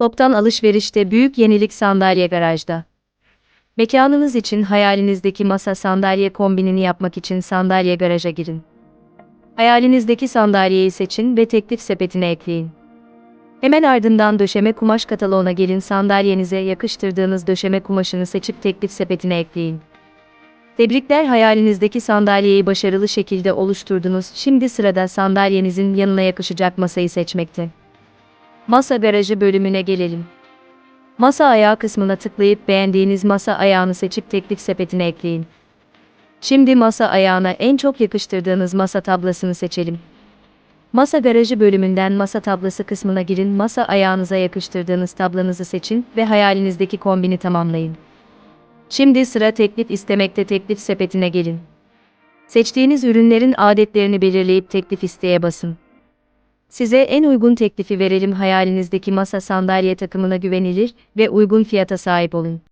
Toptan alışverişte büyük yenilik sandalye garajda. Mekanınız için hayalinizdeki masa sandalye kombinini yapmak için sandalye garaja girin. Hayalinizdeki sandalyeyi seçin ve teklif sepetine ekleyin. Hemen ardından döşeme kumaş kataloğuna gelin sandalyenize yakıştırdığınız döşeme kumaşını seçip teklif sepetine ekleyin. Tebrikler hayalinizdeki sandalyeyi başarılı şekilde oluşturdunuz. Şimdi sırada sandalyenizin yanına yakışacak masayı seçmekte. Masa garajı bölümüne gelelim. Masa ayağı kısmına tıklayıp beğendiğiniz masa ayağını seçip teklif sepetine ekleyin. Şimdi masa ayağına en çok yakıştırdığınız masa tablasını seçelim. Masa garajı bölümünden masa tablası kısmına girin, masa ayağınıza yakıştırdığınız tablanızı seçin ve hayalinizdeki kombini tamamlayın. Şimdi sıra teklif istemekte teklif sepetine gelin. Seçtiğiniz ürünlerin adetlerini belirleyip teklif isteye basın. Size en uygun teklifi verelim hayalinizdeki masa sandalye takımına güvenilir ve uygun fiyata sahip olun.